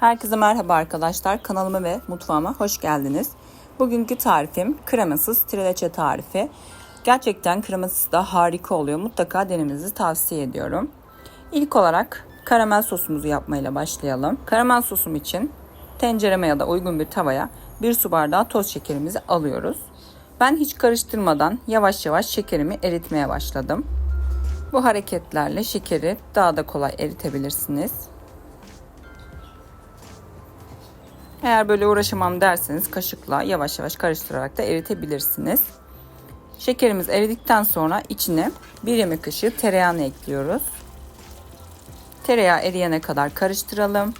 Herkese merhaba arkadaşlar. Kanalıma ve mutfağıma hoş geldiniz. Bugünkü tarifim kremasız trileçe tarifi. Gerçekten kremasız da harika oluyor. Mutlaka denemenizi tavsiye ediyorum. İlk olarak karamel sosumuzu yapmayla başlayalım. Karamel sosum için tencereme ya da uygun bir tavaya bir su bardağı toz şekerimizi alıyoruz. Ben hiç karıştırmadan yavaş yavaş şekerimi eritmeye başladım. Bu hareketlerle şekeri daha da kolay eritebilirsiniz. Eğer böyle uğraşamam derseniz kaşıkla yavaş yavaş karıştırarak da eritebilirsiniz. Şekerimiz eridikten sonra içine bir yemek kaşığı tereyağını ekliyoruz. Tereyağı eriyene kadar karıştıralım.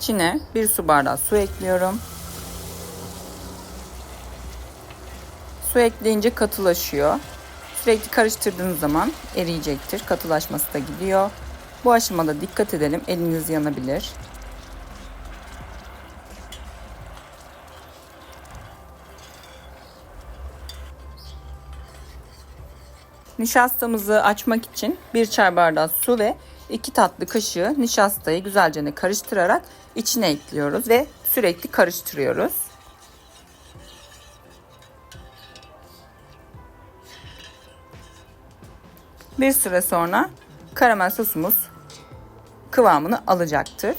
İçine bir su bardağı su ekliyorum. Su ekleyince katılaşıyor. Sürekli karıştırdığınız zaman eriyecektir. Katılaşması da gidiyor. Bu aşamada dikkat edelim. Eliniz yanabilir. Nişastamızı açmak için bir çay bardağı su ve 2 tatlı kaşığı nişastayı güzelce karıştırarak içine ekliyoruz ve sürekli karıştırıyoruz. Bir süre sonra karamel sosumuz kıvamını alacaktır.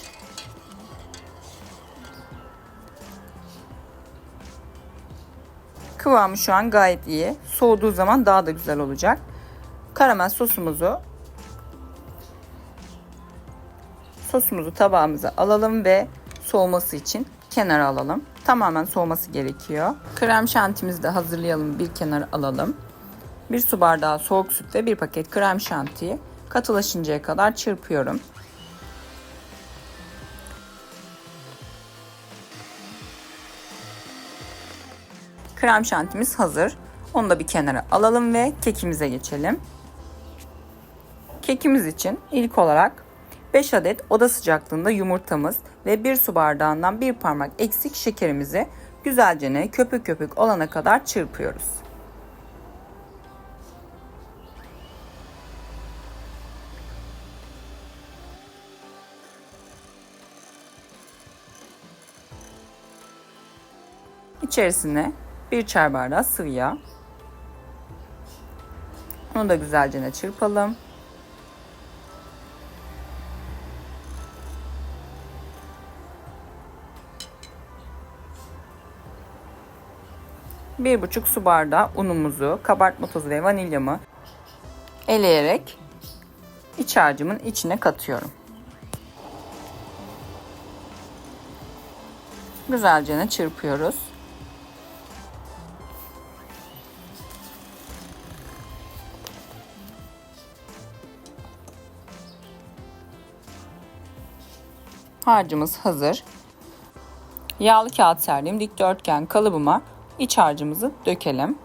Kıvamı şu an gayet iyi. Soğuduğu zaman daha da güzel olacak. Karamel sosumuzu sosumuzu tabağımıza alalım ve soğuması için kenara alalım. Tamamen soğuması gerekiyor. Krem şantimizi de hazırlayalım. Bir kenara alalım. Bir su bardağı soğuk süt ve bir paket krem şantiyi katılaşıncaya kadar çırpıyorum. Krem şantimiz hazır. Onu da bir kenara alalım ve kekimize geçelim. Kekimiz için ilk olarak 5 adet oda sıcaklığında yumurtamız ve 1 su bardağından bir parmak eksik şekerimizi güzelce köpük köpük olana kadar çırpıyoruz. İçerisine bir çay bardağı sıvı yağ. Onu da güzelce çırpalım. Bir buçuk su bardağı unumuzu, kabartma tozu ve vanilyamı eleyerek iç harcımın içine katıyorum. Güzelce çırpıyoruz. Harcımız hazır. Yağlı kağıt serdiğim dikdörtgen kalıbıma iç harcımızı dökelim.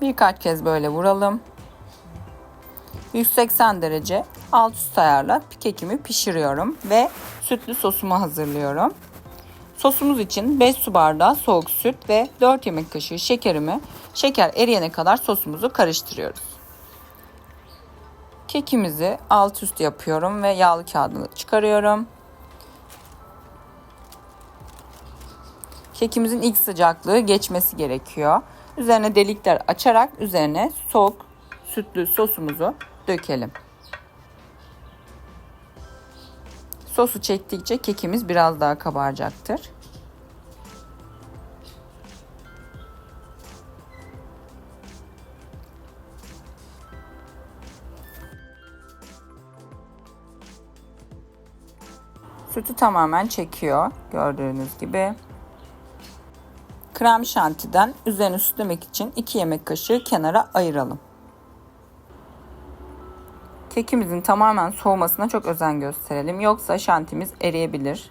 Birkaç kez böyle vuralım. 180 derece alt üst ayarla kekimi pişiriyorum ve sütlü sosumu hazırlıyorum. Sosumuz için 5 su bardağı soğuk süt ve 4 yemek kaşığı şekerimi şeker eriyene kadar sosumuzu karıştırıyoruz. Kekimizi alt üst yapıyorum ve yağlı kağıdını çıkarıyorum. Kekimizin ilk sıcaklığı geçmesi gerekiyor. Üzerine delikler açarak üzerine soğuk sütlü sosumuzu dökelim. Sosu çektikçe kekimiz biraz daha kabaracaktır. Sütü tamamen çekiyor gördüğünüz gibi. Krem şantiden üzerine süslemek için 2 yemek kaşığı kenara ayıralım. Kekimizin tamamen soğumasına çok özen gösterelim. Yoksa şantimiz eriyebilir.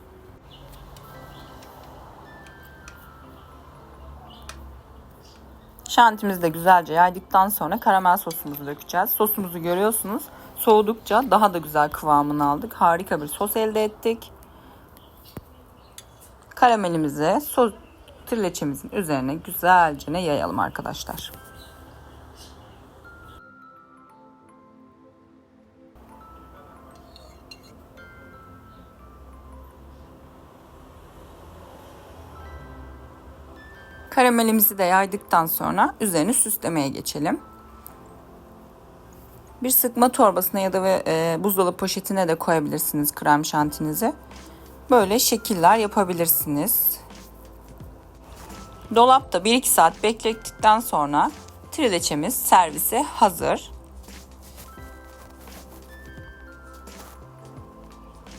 Şantimizi de güzelce yaydıktan sonra karamel sosumuzu dökeceğiz. Sosumuzu görüyorsunuz. Soğudukça daha da güzel kıvamını aldık. Harika bir sos elde ettik. Karamelimizi sos trileçemizin üzerine güzelce ne yayalım arkadaşlar. Karamelimizi de yaydıktan sonra üzerine süslemeye geçelim. Bir sıkma torbasına ya da e, buzdolabı poşetine de koyabilirsiniz krem şantinizi. Böyle şekiller yapabilirsiniz. Dolapta 1-2 saat beklettikten sonra trileçemiz servise hazır.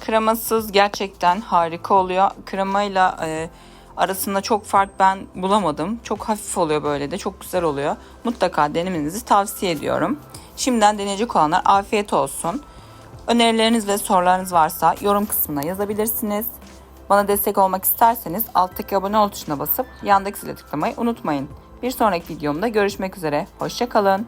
Kremasız gerçekten harika oluyor. Kremayla e, arasında çok fark ben bulamadım. Çok hafif oluyor böyle de. Çok güzel oluyor. Mutlaka denemenizi tavsiye ediyorum. Şimdiden deneyecek olanlar afiyet olsun. Önerileriniz ve sorularınız varsa yorum kısmına yazabilirsiniz. Bana destek olmak isterseniz alttaki abone ol tuşuna basıp yandaki zile tıklamayı unutmayın. Bir sonraki videomda görüşmek üzere. Hoşçakalın.